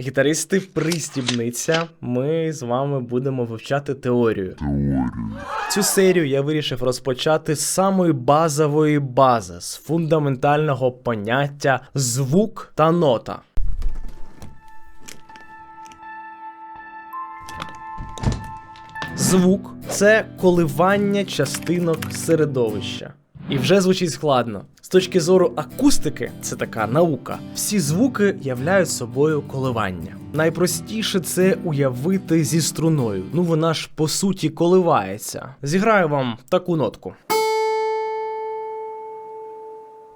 Гітаристи, пристібниця. Ми з вами будемо вивчати теорію. Цю серію я вирішив розпочати з самої базової бази, з фундаментального поняття звук та нота. Звук це коливання частинок середовища. І вже звучить складно. З точки зору акустики, це така наука. Всі звуки являють собою коливання. Найпростіше це уявити зі струною. Ну вона ж по суті коливається. Зіграю вам таку нотку.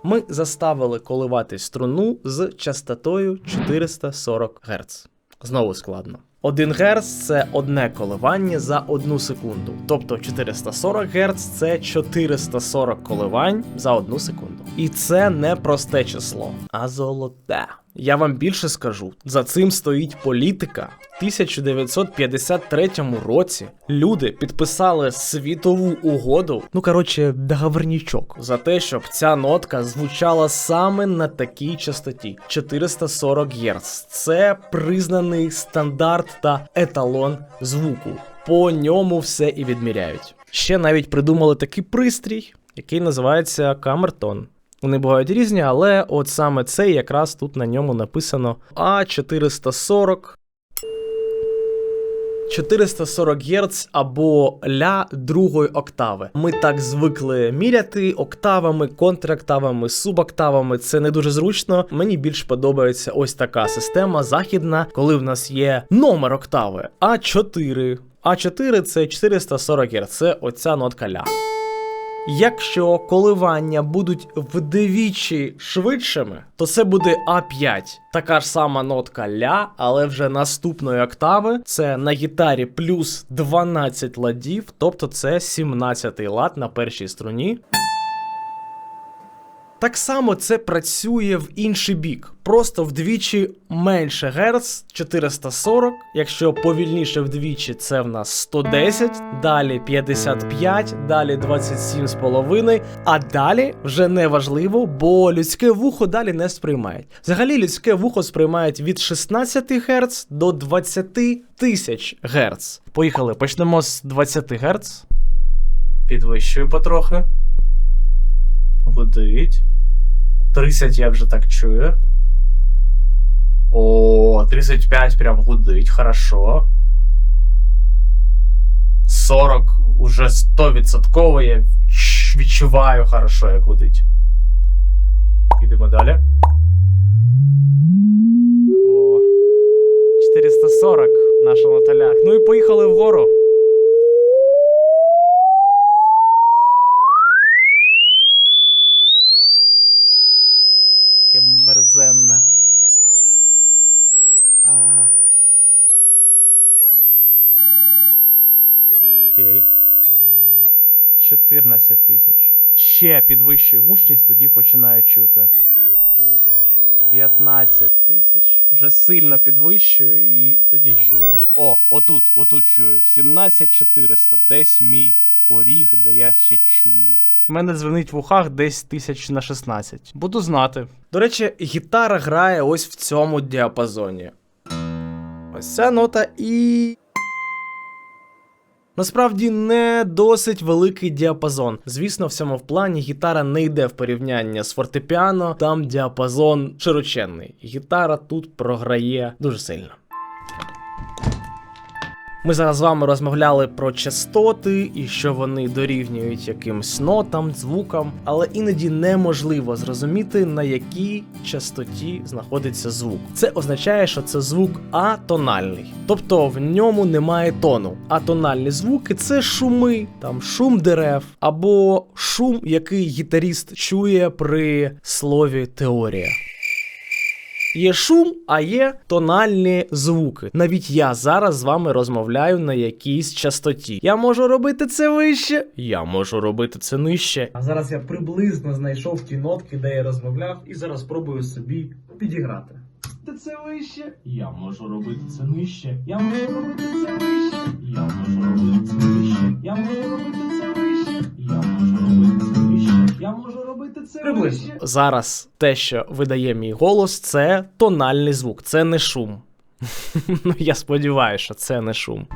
Ми заставили коливати струну з частотою 440 Гц. Знову складно. 1 Гц це одне коливання за одну секунду. Тобто 440 Гц це 440 коливань за одну секунду. І це не просте число, а золоте. Я вам більше скажу: за цим стоїть політика. В 1953 році люди підписали світову угоду, ну коротше, договорнічок, за те, щоб ця нотка звучала саме на такій частоті 440 Гц. Це признаний стандарт та еталон звуку. По ньому все і відміряють. Ще навіть придумали такий пристрій, який називається камертон. Вони бувають різні, але от саме цей якраз тут на ньому написано А440. 440 Гц або ля другої октави. Ми так звикли міряти октавами, контроктавами, субоктавами. Це не дуже зручно. Мені більш подобається ось така система західна, коли в нас є номер октави А4. А4 це 440 Гц, це оця нотка ля. Якщо коливання будуть вдвічі швидшими, то це буде А5. Така ж сама нотка ля, але вже наступної октави це на гітарі плюс 12 ладів, тобто це 17 лад на першій струні. Так само це працює в інший бік. Просто вдвічі менше Герц 440. Якщо повільніше вдвічі, це в нас 110, далі 55, далі 27,5, а далі вже не важливо, бо людське вухо далі не сприймають. Взагалі, людське вухо сприймають від 16 Гц до 20 тисяч Гц. Поїхали, почнемо з 20 Гц. Підвищую потрохи. Гудить. 30 я вже так чую. О, 35 прям гудить, хорошо. 40 уже 100% я відч- відчуваю хорошо, як гудить. Йдемо далі. О, 440 в нашому талях. Ну і поїхали вгору. Окей. 14 тисяч. Ще підвищую гучність, тоді починаю чути. 15 тисяч. Вже сильно підвищую і тоді чую. О, отут, отут чую. 17400. Десь мій поріг, де я ще чую. В мене дзвенить в ухах десь тисяч на 16. Буду знати. До речі, гітара грає ось в цьому діапазоні. Ось ця нота і. Насправді не досить великий діапазон. Звісно, в цьому плані гітара не йде в порівняння з фортепіано, там діапазон широченний. Гітара тут програє дуже сильно. Ми зараз з вами розмовляли про частоти і що вони дорівнюють якимсь нотам, звукам, але іноді неможливо зрозуміти, на якій частоті знаходиться звук. Це означає, що це звук атональний, тобто в ньому немає тону. Атональні звуки це шуми, там шум дерев або шум, який гітаріст чує при слові теорія. Є шум, а є тональні звуки. Навіть я зараз з вами розмовляю на якійсь частоті. Я можу робити це вище, я можу робити це нижче. А зараз я приблизно знайшов ті нотки, де я розмовляв, і зараз спробую собі підіграти. Це вище? Я можу робити це нижче. Я можу робити це вище. Я можу робити це нижче. Я можу робити це вище. Я можу вище. Я можу робити це Приблизно. Зараз те, що видає мій голос, це тональний звук, це не шум. Ну, я сподіваюся, що це не шум.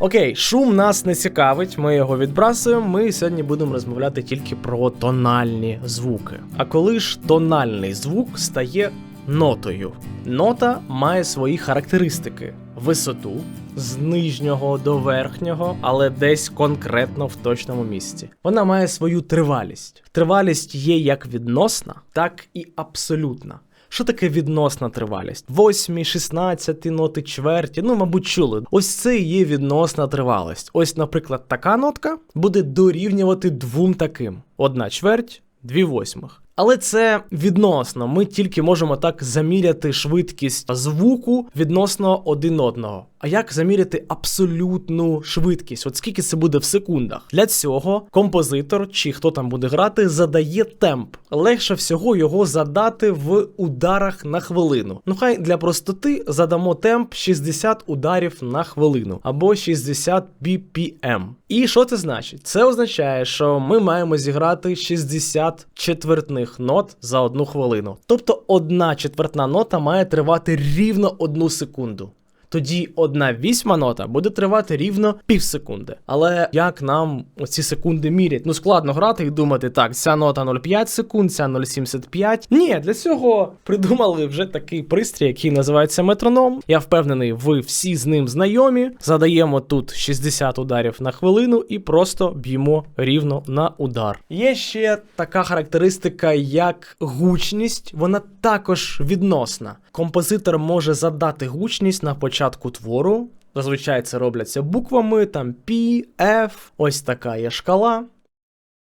Окей, шум нас не цікавить, ми його відбрасуємо. Ми сьогодні будемо розмовляти тільки про тональні звуки. А коли ж тональний звук стає нотою? Нота має свої характеристики: висоту з нижнього до верхнього, але десь конкретно в точному місці. Вона має свою тривалість. Тривалість є як відносна, так і абсолютна. Що таке відносна тривалість? Восьмі, шістнадцяті ноти, чверті. Ну, мабуть, чули. Ось це є відносна тривалість. Ось, наприклад, така нотка буде дорівнювати двом таким: одна чверть, дві восьмих. Але це відносно. Ми тільки можемо так заміряти швидкість звуку відносно один одного. А як заміряти абсолютну швидкість? От скільки це буде в секундах? Для цього композитор чи хто там буде грати, задає темп. Легше всього його задати в ударах на хвилину. Ну хай для простоти задамо темп 60 ударів на хвилину або 60 BPM. І що це значить? Це означає, що ми маємо зіграти 60 четвертних нот за одну хвилину. Тобто одна четвертна нота має тривати рівно одну секунду. Тоді одна вісьма нота буде тривати рівно пів секунди. Але як нам оці секунди мірять? Ну складно грати і думати, так, ця нота 0,5 секунд, ця 0,75. Ні, для цього придумали вже такий пристрій, який називається метроном. Я впевнений, ви всі з ним знайомі. Задаємо тут 60 ударів на хвилину і просто б'ємо рівно на удар. Є ще така характеристика, як гучність. Вона також відносна. Композитор може задати гучність на початку твору. Зазвичай це робляться буквами, там P, F, ось така є шкала.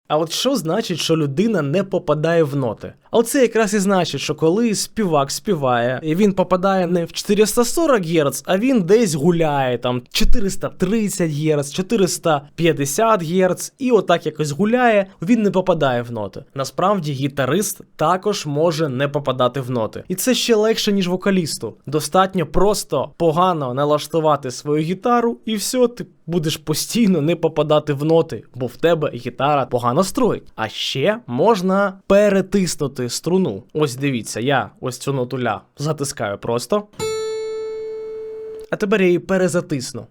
А от що значить, що людина не попадає в ноти? А оце якраз і значить, що коли співак співає, і він попадає не в 440 Гц, а він десь гуляє там 430 Гц, 450 Гц, і отак якось гуляє, він не попадає в ноти. Насправді гітарист також може не попадати в ноти. І це ще легше, ніж вокалісту. Достатньо просто погано налаштувати свою гітару, і все, ти будеш постійно не попадати в ноти, бо в тебе гітара погано строїть. А ще можна перетиснути струну. Ось дивіться, я ось цю ноту ля затискаю просто. А тепер я її перезатисну.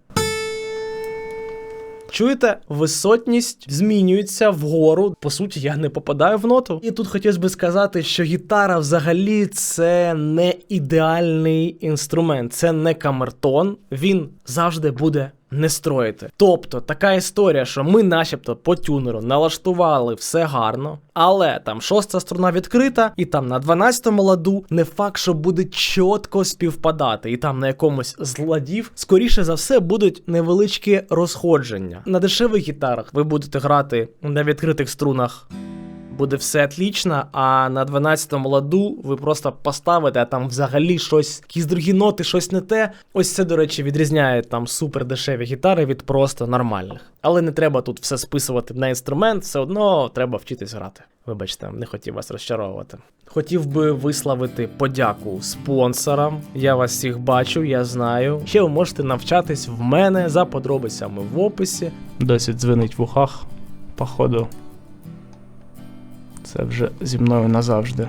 Чуєте, висотність змінюється вгору. По суті, я не попадаю в ноту. І тут хотілося би сказати, що гітара взагалі це не ідеальний інструмент, це не камертон. Він завжди буде не строїти. Тобто така історія, що ми, начебто, по тюнеру налаштували все гарно, але там шоста струна відкрита, і там на 12-му ладу не факт, що буде чітко співпадати, і там на якомусь з ладів, скоріше за все, будуть невеличкі розходження. На дешевих гітарах ви будете грати на відкритих струнах буде все отлично, а на 12-му ладу ви просто поставите, а там взагалі щось, якісь другі ноти, щось не те. Ось це, до речі, відрізняє там супер дешеві гітари від просто нормальних. Але не треба тут все списувати на інструмент, все одно треба вчитись грати. Вибачте, не хотів вас розчаровувати. Хотів би висловити подяку спонсорам. Я вас всіх бачу, я знаю. Ще ви можете навчатись в мене за подробицями в описі. Досить дзвенить в ухах, походу. Це вже зі мною назавжди.